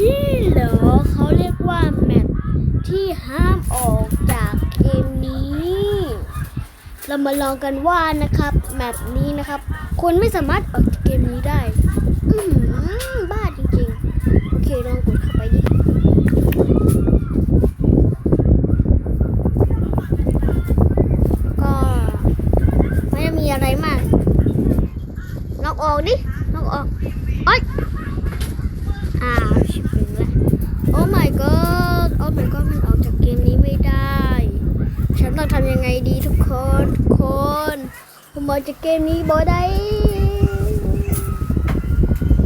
นี่เหรอเขาเรียกว่าแมทที่ห้ามออกจากเกมนี้ เรามาลองกันว่านะครับแมทนี้นะครับ คนไม่สามารถออกจากเกมนี้ได้ อืมบ้าจริงๆ โอเคลองกดเข้าไปดิ ก็ไม่ได้มีอะไรมากลอกออกดิลอกออกเอ้ยอ้าวชิบหายแล้วโอ้ my god โอ้ my god มันออกจากเกมนี้ไม่ได้ ฉันต้องทำยังไงดีทุกคนทุกคน ผมอจากเกมนี้บ่ได้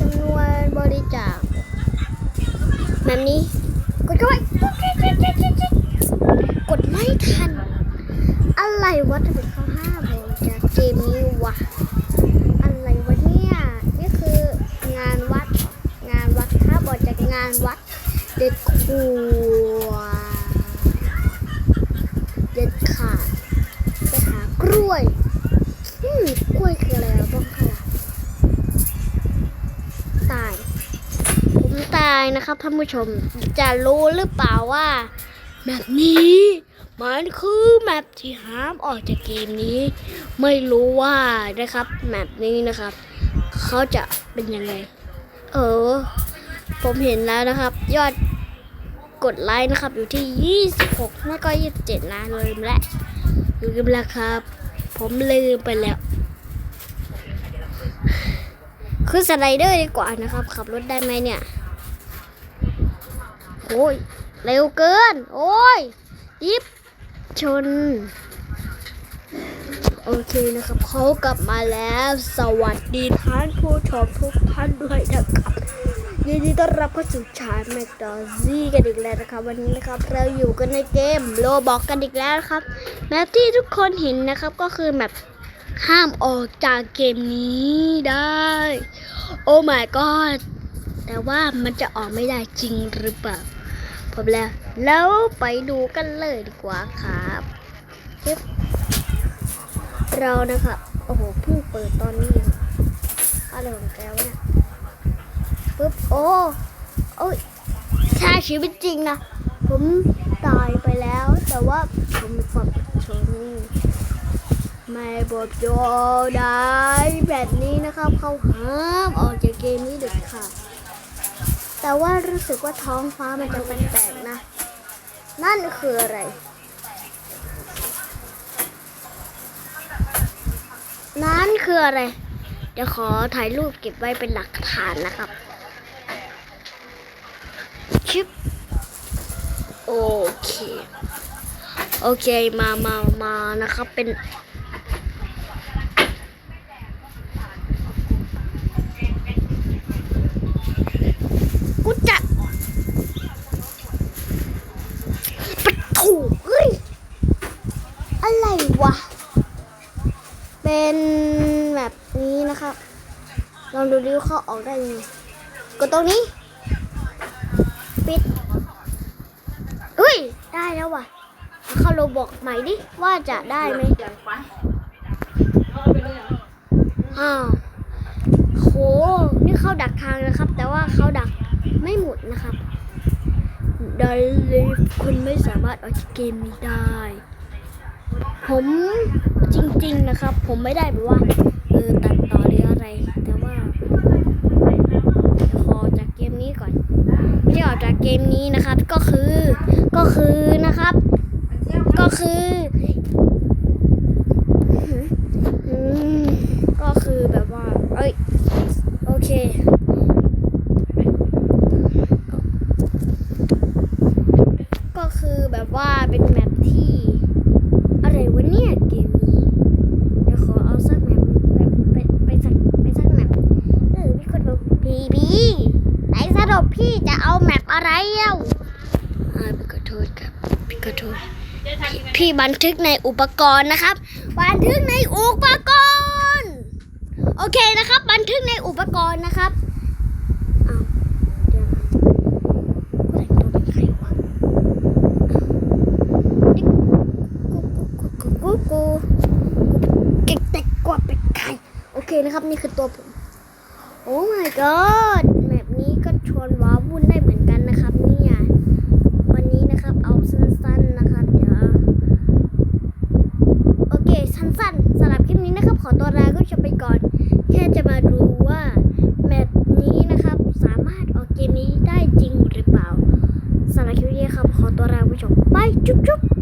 จำนวนบริจาคแบบนี้ กดเข้าไปกดไม่ทัน อะไรวะทำไมเขาห้ามผมจากเกมนี้วะอะไรวะเนี่ยนี่คืองานวัด งานวัดถ้าบอจากงานวัด เด็ดขวเด็ดขาดไปหากล้วย กล้วยคืออะไรเราต้องคะตาย ผมตายนะครับท่านผู้ชม จะรู้หรือเปล่าว่าแบบนี้มันคือแมปที่ห้ามออกจากเกมนี้ ไม่รู้ว่านะครับแมปนี้นะครับ เขาจะเป็นยังไง เออ ผมเห็นแล้วนะครับ ยอดกดไลค์นะครับ อยู่ที่ 26 ไม่ก็ 27นะลืมแล้วลืมแล้วครับ ผมลืมไปแล้ว คือสไลเดอร์ดีกว่านะครับ ขับรถได้ไหมเนี่ย โอ้ย เร็วเกิน โอ้ยยิบชน โอเคนะครับเขากลับมาแล้ว สวัสดีท่านผู้ชมทุกท่านด้วยนะครับ ดีต้อนรับเข้าสู่ชาร์แมกดอซี่กันอีกแล้วนะครับ วันนี้นะครับเราอยู่กันในเกมโลบอกกันอีกแล้วนะครับแมปที่ทุกคนเห็นนะครับก็คือแมปห้ามออกจากเกมนี้ได้ โอ้ my god แต่ว่ามันจะออกไม่ได้จริงหรือเปล่าผมแล้ว แล้วไปดูกันเลยดีกว่าครับเรานะครับ โอ้โหเพิ่งเปิดตอนนี้องอะไรของแกวะเนี่ย ปึ๊บโอ้โอ้ยถ้าชีวิตจริงนะ ผมตายไปแล้ว แต่ว่าผมมีความอดทนไม่บอกโยได้แบบนี้นะครับ เขาห้ามออกจากเกมนี้เด็ดขาดแต่ว่ารู้สึกว่าท้องฟ้ามันจะแปลกๆนะ นั่นคืออะไร นั่นคืออะไร เดี๋ยวขอถ่ายรูปเก็บไว้เป็นหลักฐานนะครับ ชิปโอเค โอเคมามามานะครับเป็นกูจะปะถูกเฮ้ย อะไรวะ เป็นแบบนี้นะครับ ลองดูดิวเขาออกได้ยังไงกดตรงนี้ ปิดเฮ้ย ได้แล้วว่ะเอาเข้าโรบอกใหม่ดิ ว่าจะได้ไหมอ้าวโห นี่เขาดักทางนะครับ แต่ว่าเขาดักไม่หมดนะครับได้เลยคุณไม่สามารถออกจากเกมนี้ได้ ผมจริงๆนะครับ ผมไม่ได้แบบว่าเออตัดต่อหรืออะไรแต่ว่าเดี๋ยวขอจากเกมนี้ก่อน ไม่ได้ออก จากเกมนี้นะครับ ก็คือก็คือนะครับ ก็คือมก็คือแบบว่า เอ้ย โอเค ก็คือแบบว่าเป็นแมปที่ อะไรวะเนี่ยเกมนี้ เดี๋ยวขอเอาสักแมปไปไปไปสักไปสักแมปเออพี่คนบอกพี่พี่ไหนสรุปพี่ จะเอาแมปอะไรเอ้าอ่าพี่ขอโทษครับพี่ขอโทษพี่บันทึกในอุปกรณ์นะครับ บันทึกในอุปกรณ์ โอเคนะครับ บันทึกในอุปกรณ์นะครับอ้าเดี๋ยวนะกูแต่งตัวเป็นใครวะกูกูกูกูเก่งแต่กว่าเป็นใคร โอเคนะครับ นี่คือตัวผม โอ้ my god ชวนว้าวุ่นได้เหมือนกันนะครับเนี่ยวันนี้นะครับเอาสั้นๆนะครับเดี๋ยวโอเคสั้นๆสำหรับคลิปนี้นะครับ ขอตัวลาก็จะไปก่อน แค่จะมาดูว่าแมปนี้นะครับสามารถออกเกมนี้ได้จริงหรือเปล่าสำหรับคลิปนี้ครับขอตัวลาผู้ชมไปจุ๊บๆ